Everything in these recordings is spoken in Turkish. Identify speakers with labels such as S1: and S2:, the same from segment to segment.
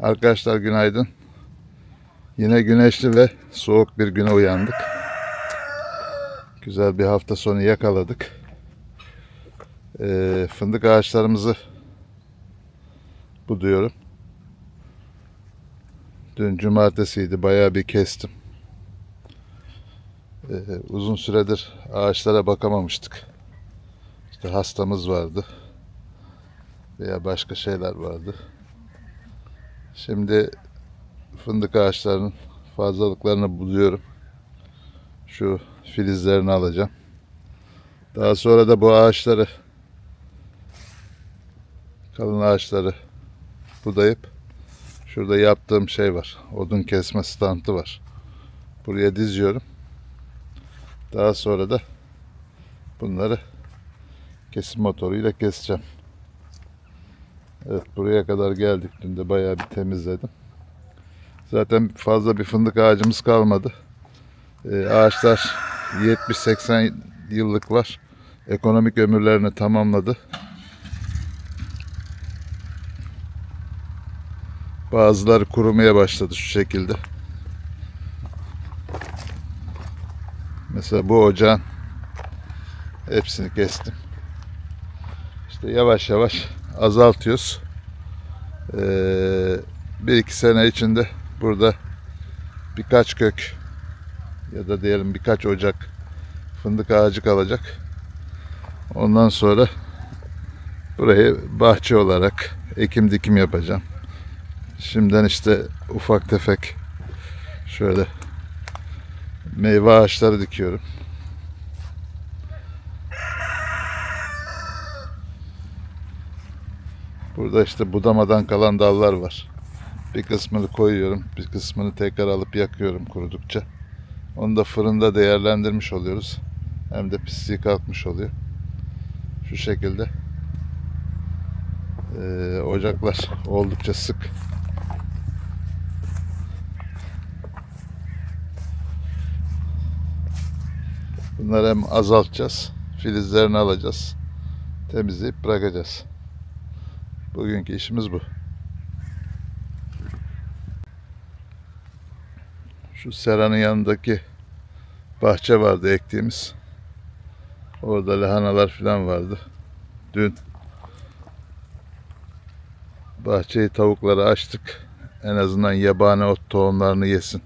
S1: Arkadaşlar günaydın. Yine güneşli ve soğuk bir güne uyandık. Güzel bir hafta sonu yakaladık. Ee, fındık ağaçlarımızı buduyorum. Dün cumartesiydi. Bayağı bir kestim. Ee, uzun süredir ağaçlara bakamamıştık. İşte hastamız vardı. Veya başka şeyler vardı. Şimdi fındık ağaçlarının fazlalıklarını buluyorum. Şu filizlerini alacağım. Daha sonra da bu ağaçları kalın ağaçları budayıp şurada yaptığım şey var. Odun kesme stantı var. Buraya diziyorum. Daha sonra da bunları kesim motoruyla keseceğim. Evet buraya kadar geldik. Dün de bayağı bir temizledim. Zaten fazla bir fındık ağacımız kalmadı. Ee, ağaçlar 70-80 yıllık var. Ekonomik ömürlerini tamamladı. Bazıları kurumaya başladı şu şekilde. Mesela bu ocağın hepsini kestim. İşte yavaş yavaş azaltıyoruz. Ee, bir iki sene içinde burada birkaç kök ya da diyelim birkaç ocak fındık ağacı kalacak. Ondan sonra burayı bahçe olarak ekim dikim yapacağım. Şimdiden işte ufak tefek şöyle meyve ağaçları dikiyorum. Burada işte budamadan kalan dallar var. Bir kısmını koyuyorum, bir kısmını tekrar alıp yakıyorum kurudukça. Onu da fırında değerlendirmiş oluyoruz. Hem de pisliği kalkmış oluyor. Şu şekilde. Ee, ocaklar oldukça sık. Bunları hem azaltacağız, filizlerini alacağız, temizleyip bırakacağız. Bugünkü işimiz bu. Şu seranın yanındaki bahçe vardı ektiğimiz. Orada lahanalar falan vardı. Dün bahçeyi tavuklara açtık. En azından yabani ot tohumlarını yesin.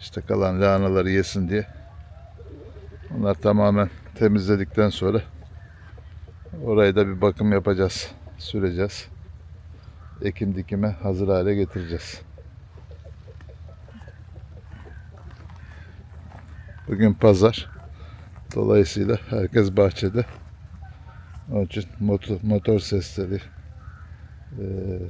S1: İşte kalan lahanaları yesin diye. Onlar tamamen temizledikten sonra oraya da bir bakım yapacağız. Süreceğiz. Ekim dikime hazır hale getireceğiz. Bugün pazar. Dolayısıyla herkes bahçede. Onun için motor, motor sesleri, eee,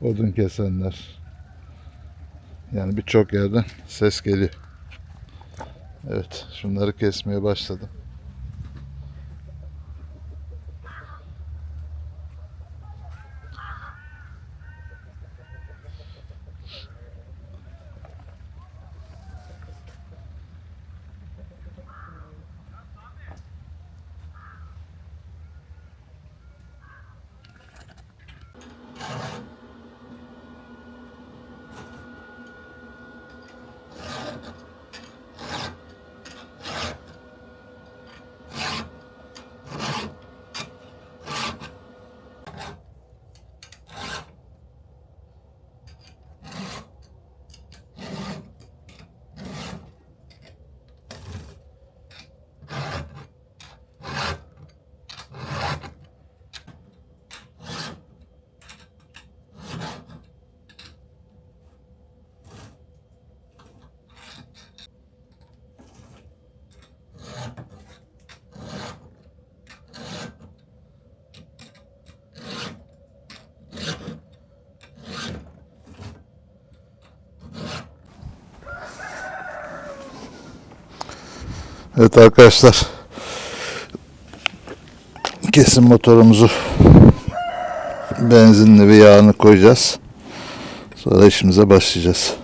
S1: odun kesenler, yani birçok yerden ses geliyor. Evet, şunları kesmeye başladım. Evet arkadaşlar. Kesim motorumuzu benzinli ve yağını koyacağız. Sonra işimize başlayacağız.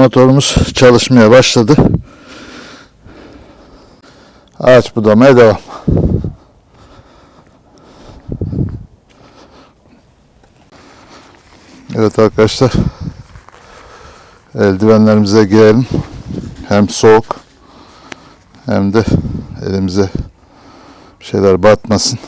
S1: Motorumuz çalışmaya başladı. Ağaç budamaya devam. Evet arkadaşlar. Eldivenlerimize girelim. Hem soğuk hem de elimize şeyler batmasın.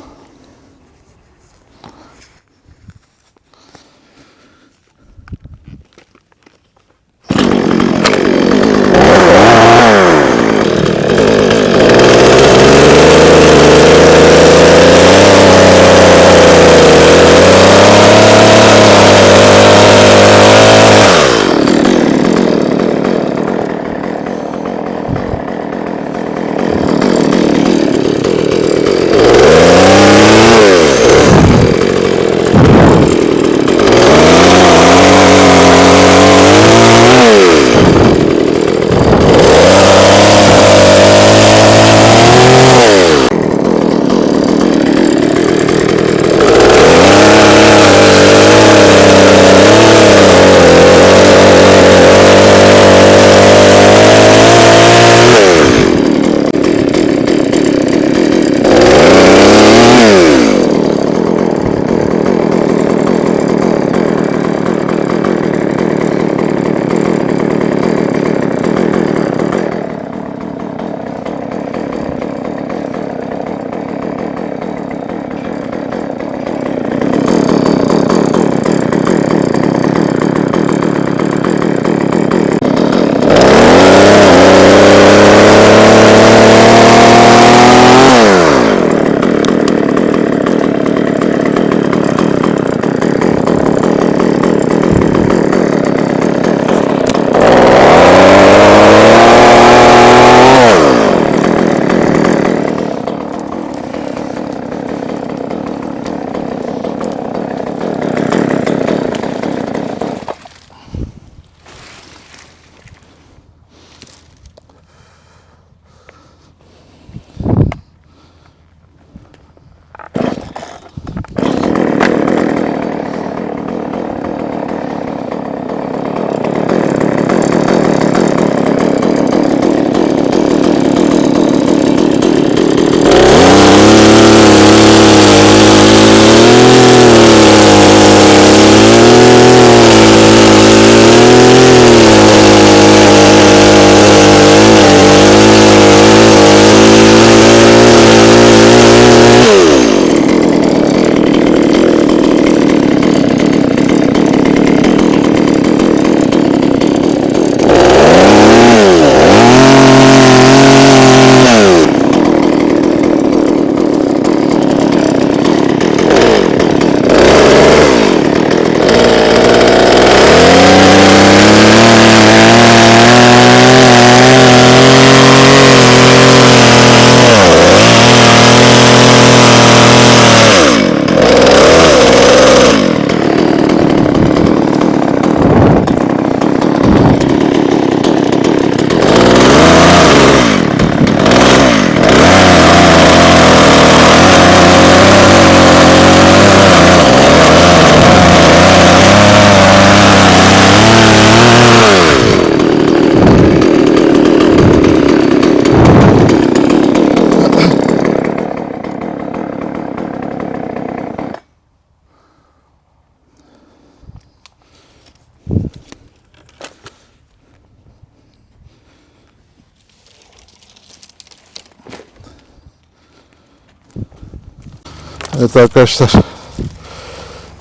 S1: Evet arkadaşlar.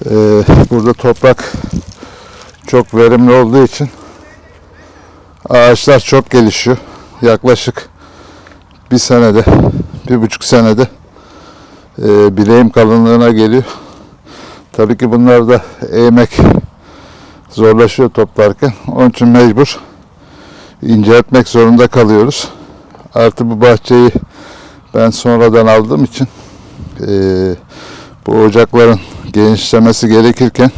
S1: Eee, burada toprak çok verimli olduğu için ağaçlar çok gelişiyor. Yaklaşık bir senede, bir buçuk senede eee bileğim kalınlığına geliyor. Tabii ki bunlar da eğmek zorlaşıyor toplarken. Onun için mecbur inceltmek zorunda kalıyoruz. Artı bu bahçeyi ben sonradan aldığım için eee, bu ocakların genişlemesi gerekirken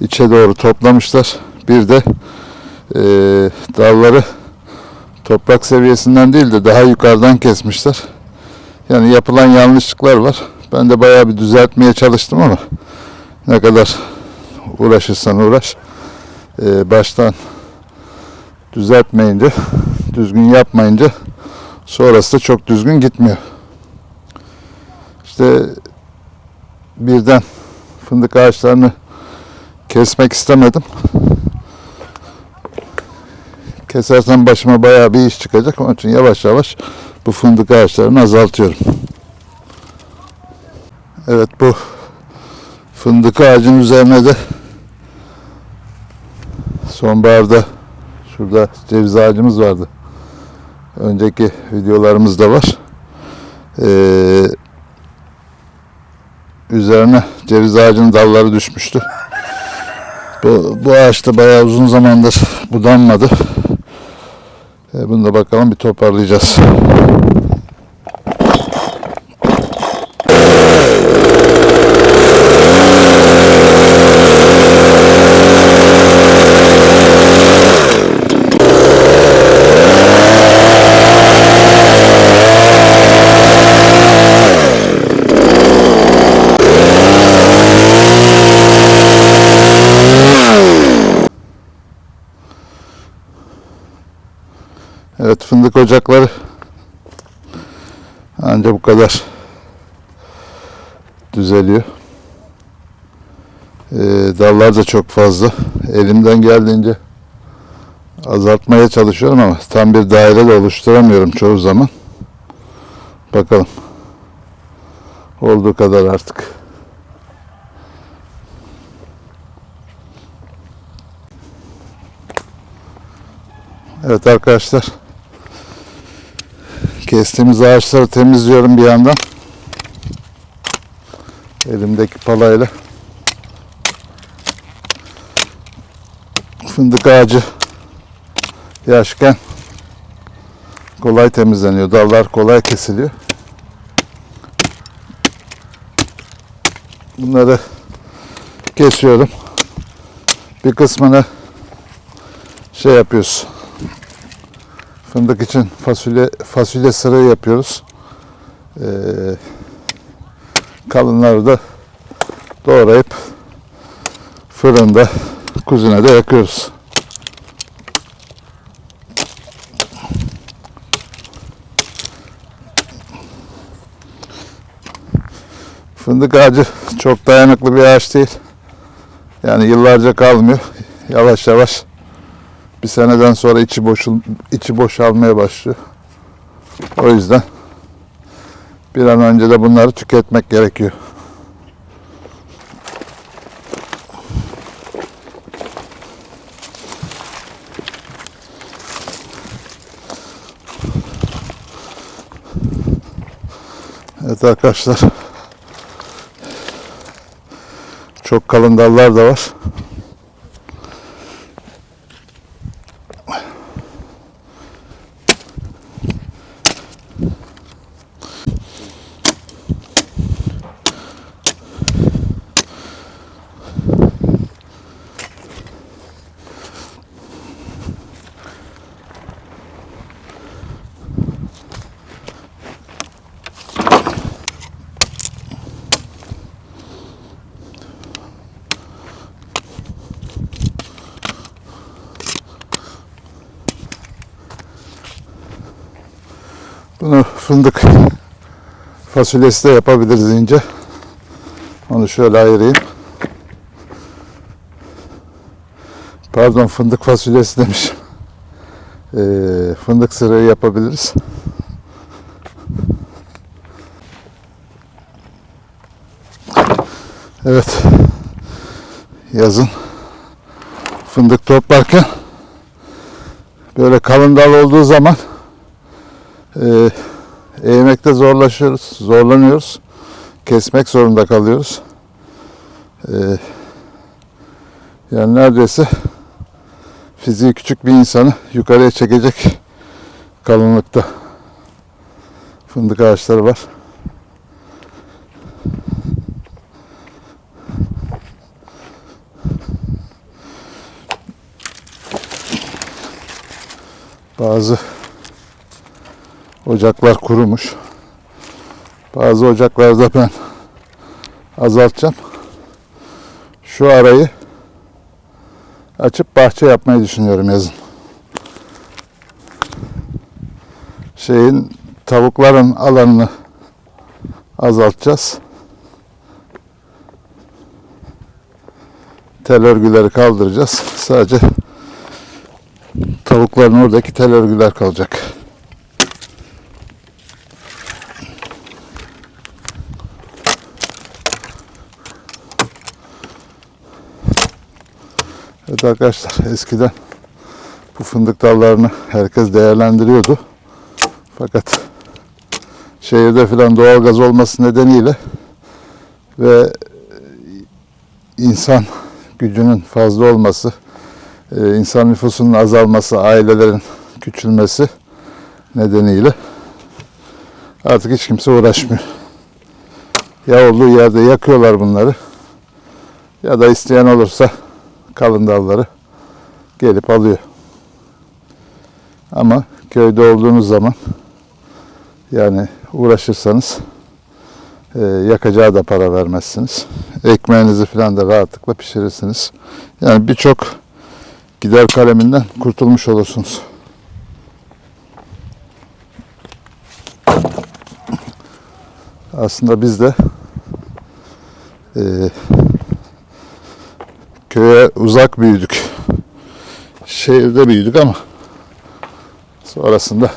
S1: içe doğru toplamışlar. Bir de eee, dalları toprak seviyesinden değil de daha yukarıdan kesmişler. Yani yapılan yanlışlıklar var. Ben de bayağı bir düzeltmeye çalıştım ama ne kadar uğraşırsan uğraş eee, baştan düzeltmeyince, düzgün yapmayınca sonrası da çok düzgün gitmiyor. İşte birden fındık ağaçlarını kesmek istemedim. Kesersem başıma bayağı bir iş çıkacak. Onun için yavaş yavaş bu fındık ağaçlarını azaltıyorum. Evet bu fındık ağacın üzerine de sonbaharda şurada ceviz ağacımız vardı. Önceki videolarımızda var. Ee, üzerine ceviz ağacının dalları düşmüştü. Bu, bu ağaç da bayağı uzun zamandır budanmadı. Ee, bunu da bakalım bir toparlayacağız. Evet fındık ocakları anca bu kadar düzeliyor. Ee, dallar da çok fazla. Elimden geldiğince azaltmaya çalışıyorum ama tam bir daire de oluşturamıyorum çoğu zaman. Bakalım. Olduğu kadar artık. Evet arkadaşlar. Kestiğimiz ağaçları temizliyorum bir yandan. Elimdeki palayla. Fındık ağacı yaşken kolay temizleniyor. Dallar kolay kesiliyor. Bunları kesiyorum. Bir kısmını şey yapıyoruz. Fındık için fasulye fasulye sırığı yapıyoruz. Ee, kalınları da doğrayıp fırında kuzinede yakıyoruz. Fındık ağacı çok dayanıklı bir ağaç değil. Yani yıllarca kalmıyor. Yavaş yavaş bir seneden sonra içi boşul içi boşalmaya başlıyor. O yüzden bir an önce de bunları tüketmek gerekiyor. Evet arkadaşlar. Çok kalın dallar da var. Bunu fındık fasulyesi de yapabiliriz ince. Onu şöyle ayırayım. Pardon fındık fasulyesi demişim. Ee, fındık sırığı yapabiliriz. Evet. Yazın fındık toplarken böyle kalın dal olduğu zaman e, eğmekte zorlaşıyoruz, zorlanıyoruz. Kesmek zorunda kalıyoruz. E, yani neredeyse fiziği küçük bir insanı yukarıya çekecek kalınlıkta fındık ağaçları var. Bazı ocaklar kurumuş. Bazı ocaklarda ben azaltacağım. Şu arayı açıp bahçe yapmayı düşünüyorum yazın. şeyin tavukların alanını azaltacağız. Tel örgüleri kaldıracağız. Sadece tavukların oradaki tel örgüler kalacak. Evet arkadaşlar eskiden bu fındık dallarını herkes değerlendiriyordu. Fakat şehirde filan doğalgaz olması nedeniyle ve insan gücünün fazla olması, e, insan nüfusunun azalması, ailelerin küçülmesi nedeniyle artık hiç kimse uğraşmıyor. Ya olduğu yerde yakıyorlar bunları ya da isteyen olursa kalın dalları gelip alıyor. Ama köyde olduğunuz zaman yani uğraşırsanız e, yakacağı da para vermezsiniz. Ekmeğinizi falan da rahatlıkla pişirirsiniz. Yani birçok gider kaleminden kurtulmuş olursunuz. Aslında biz de e, köye uzak büyüdük. Şehirde büyüdük ama sonrasında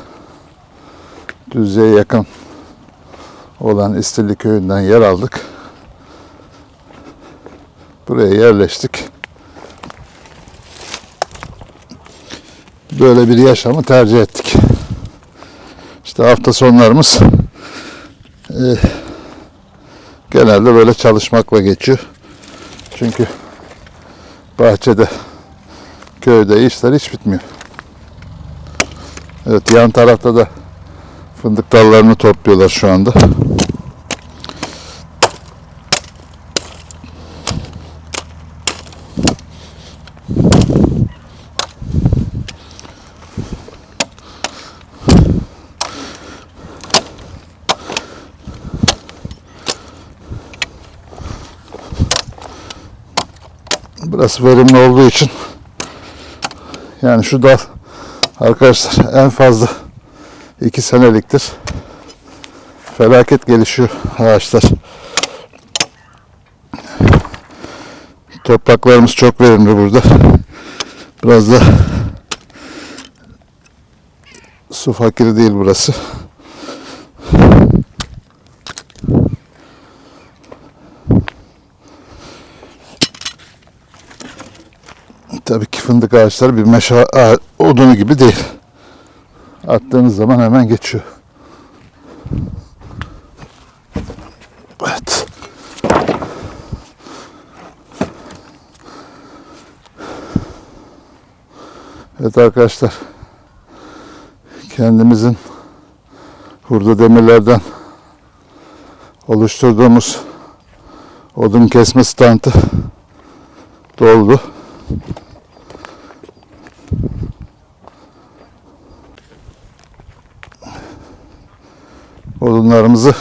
S1: Düzce'ye yakın olan İstilli köyünden yer aldık. Buraya yerleştik. Böyle bir yaşamı tercih ettik. İşte hafta sonlarımız e, genelde böyle çalışmakla geçiyor. Çünkü bahçede, köyde işler hiç bitmiyor. Evet yan tarafta da fındık dallarını topluyorlar şu anda. Burası verimli olduğu için yani şu dal arkadaşlar en fazla iki seneliktir. Felaket gelişiyor ağaçlar. Topraklarımız çok verimli burada. Biraz da su fakiri değil burası. Tabii ki fındık ağaçları bir meşe odunu gibi değil. Attığınız zaman hemen geçiyor. Evet. Evet arkadaşlar. Kendimizin hurda demirlerden oluşturduğumuz odun kesme standı doldu. Odunlarımızı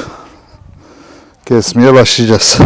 S1: kesmeye başlayacağız.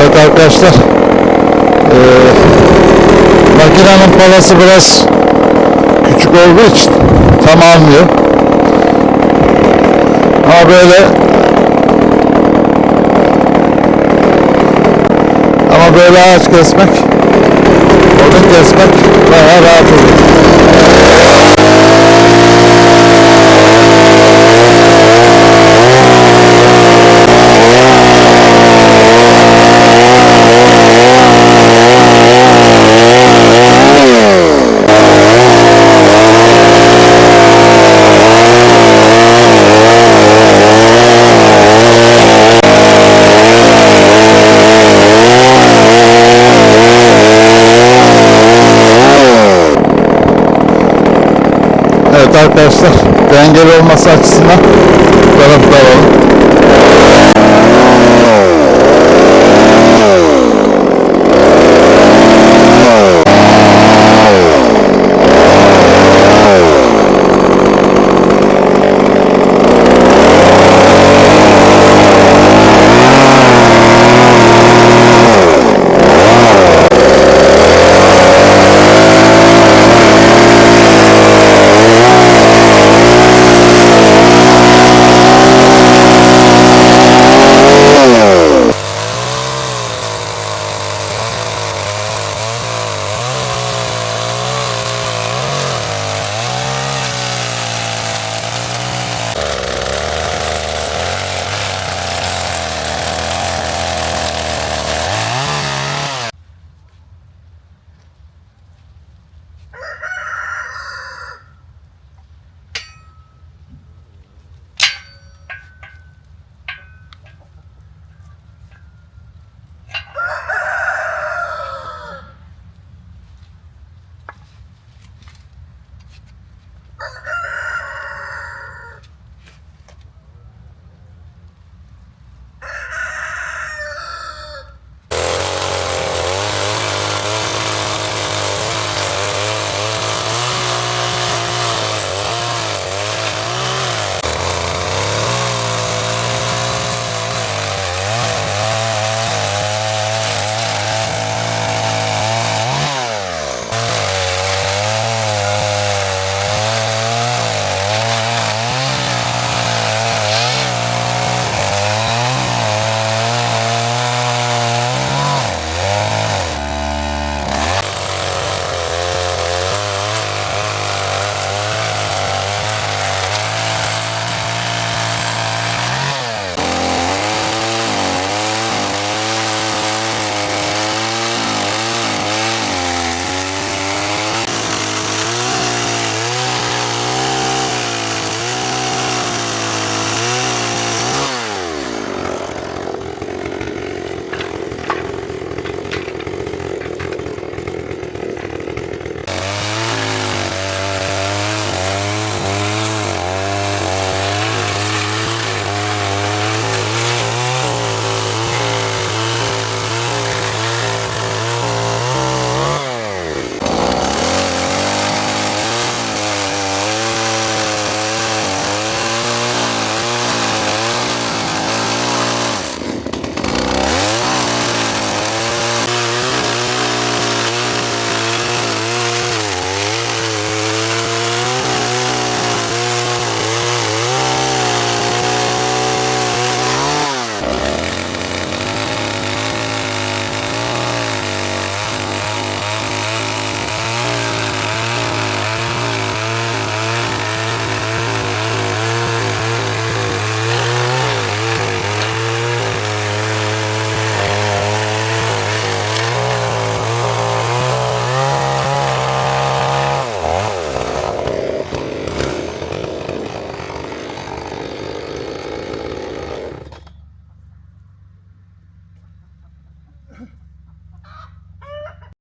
S1: Evet arkadaşlar. Palası biraz küçük olduğu için tam almıyor. Ama böyle ama böyle ağaç kesmek odun kesmek bayağı rahat olur. Dengeli olması açısından bu tarafta alalım.